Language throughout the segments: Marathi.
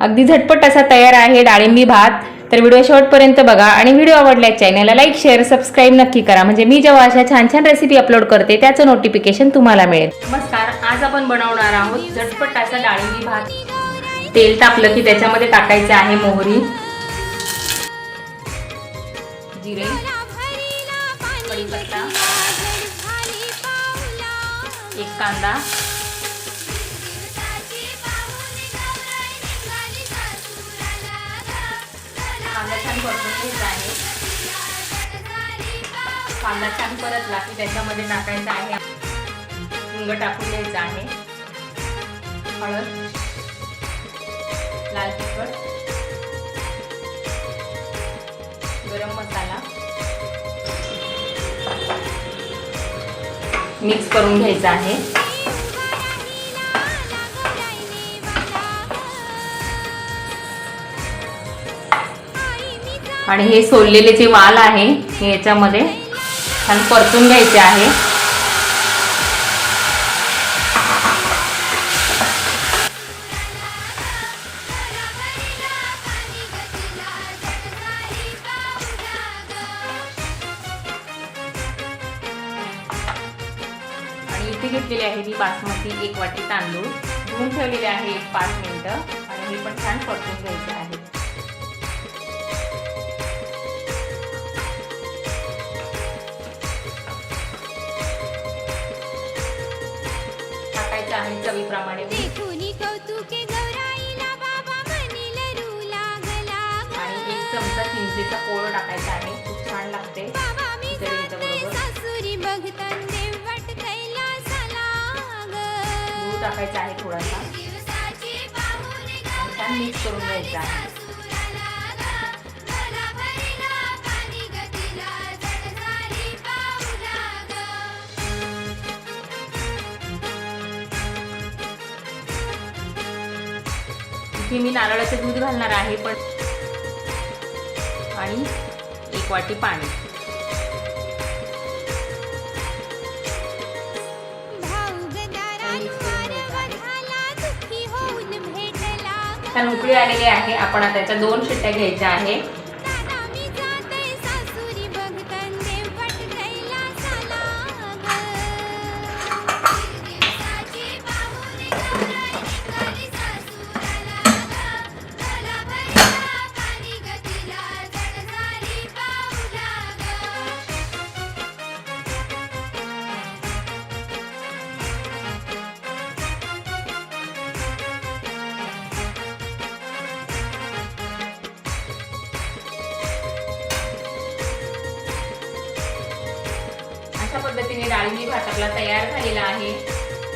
अगदी झटपट असा तयार आहे डाळिंबी भात. तर व्हिडिओ शेवटपर्यंत बघा आणि व्हिडिओ आवडल्यास चॅनलला लाईक शेअर सबस्क्राईब नक्की करा. म्हणजे मी जेव्हा अशा छान छान रेसिपी अपलोड करते त्याचं नोटिफिकेशन तुम्हाला मिळेल. नमस्कार आज आपण बनवणार आहोत झटपट असा डाळिंबी भात. तेल तापलं की त्याच्यामध्ये टाकायचं आहे मोहरी. जिरे. कढीपत्ता. एक कांदा. भरपूर छान आहे कांदा छान परतला की त्याच्यामध्ये टाकायचा आहे. हिंग टाकून द्यायचं आहे. हळद लाल तिखट गरम मसाला. मिक्स करून घ्यायचा आहे. आणि हे सोललेले जे वाल आहे हे याच्यामध्ये छान परतून घ्यायचे आहे. आणि इथे घेतलेली आहे मी बासमती एक वाटी तांदूळ. धुवून ठेवलेले आहे एक पाच मिनिटं. आणि हे पण छान परतून घ्यायचे आहे. टाकायचं आहे चवीप्रमाणे. आणि एक चमचा चिंचेचा कोळ टाकायचा आहे. खूप छान लागते. टाकायचा आहे थोडासा. मिक्स करून घ्यायचं आहे. इथे मी नारळाचं दूध घालणार आहे पण आणि एक वाटी पाणी. उकळी आलेली आहे. आपण आता त्याच्या दोन शिट्ट्या घ्यायच्या आहे. पद्धतीने डाळिंबी भात आपला तयार झालेला आहे.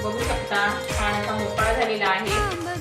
बघू शकता छान असा मोकळा झालेला आहे.